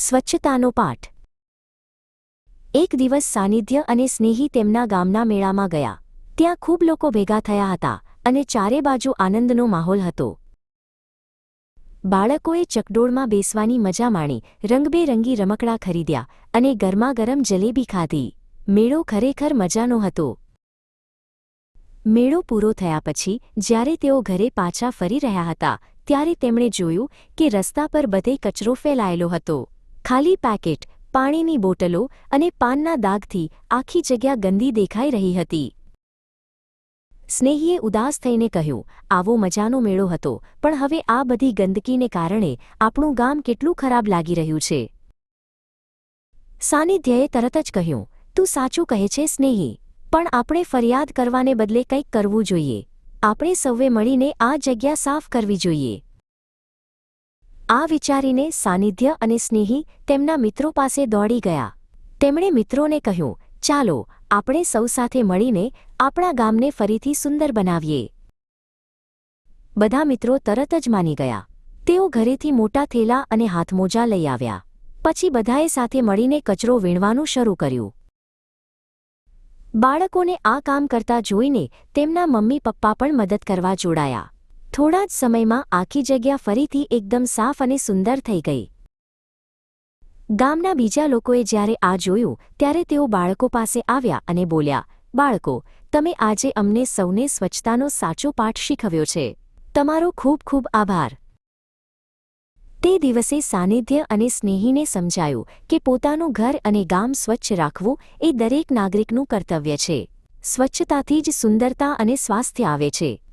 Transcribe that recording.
સ્વચ્છતાનો પાઠ. એક દિવસ સાનિધ્ય અને સ્નેહી તેમના ગામના મેળામાં ગયા. ત્યાં ખૂબ લોકો ભેગા થયા હતા અને ચારે બાજુ આનંદનો માહોલ હતો. બાળકોએ ચકડોળમાં બેસવાની મજા માણી, રંગબેરંગી રમકડા ખરીદ્યા અને ગરમાગરમ જલેબી ખાધી. મેળો ખરેખર મજાનો હતો. મેળો પૂરો થયા પછી, જ્યારે તેઓ ઘરે પાછા ફરી રહ્યા હતા, ત્યારે તેમણે જોયું કે રસ્તા પર બધે કચરો ફેલાયેલો હતો. ખાલી પેકેટ, પાણીની બોટલો અને પાનના દાગથી આખી જગ્યા ગંદી દેખાઈ રહી હતી. સ્નેહીએ ઉદાસ થઈને કહ્યું, આવો મજાનો મેળો હતો, પણ હવે આ બધી ગંદકીને કારણે આપણું ગામ કેટલું ખરાબ લાગી રહ્યું છે. સાનિધ્યએ તરત જ કહ્યું, તું સાચું કહે છે સ્નેહી, પણ આપણે ફરિયાદ કરવાને બદલે કંઈક કરવું જોઈએ. આપણે સૌએ મળીને આ જગ્યા સાફ કરવી જોઈએ. આ વિચારીને સાનિધ્ય અને સ્નેહી તેમના મિત્રો પાસે દોડી ગયા. તેમણે મિત્રોને કહ્યું, ચાલો, આપણે સૌ સાથે મળીને આપણા ગામને ફરીથી સુંદર બનાવીએ. બધા મિત્રો તરત જ માની ગયા. તેઓ ઘરેથી મોટા થેલા અને હાથમોજા લઈ આવ્યા. પછી બધાએ સાથે મળીને કચરો વીણવાનું શરૂ કર્યું. બાળકોને આ કામ કરતા જોઈને તેમના મમ્મી પપ્પા પણ મદદ કરવા જોડાયા. થોડા જ સમયમાં આખી જગ્યા ફરીથી એકદમ સાફ અને સુંદર થઈ ગઈ. ગામના બીજા લોકોએ જ્યારે આ જોયું, ત્યારે તેઓ બાળકો પાસે આવ્યા અને બોલ્યા, બાળકો, તમે આજે અમને સૌને સ્વચ્છતાનો સાચો પાઠ શીખવ્યો છે. તમારો ખૂબ ખૂબ આભાર. તે દિવસે સાનિધ્ય અને સ્નેહીને સમજાયું કે પોતાનું ઘર અને ગામ સ્વચ્છ રાખવું એ દરેક નાગરિકનું કર્તવ્ય છે. સ્વચ્છતાથી જ સુંદરતા અને સ્વાસ્થ્ય આવે છે.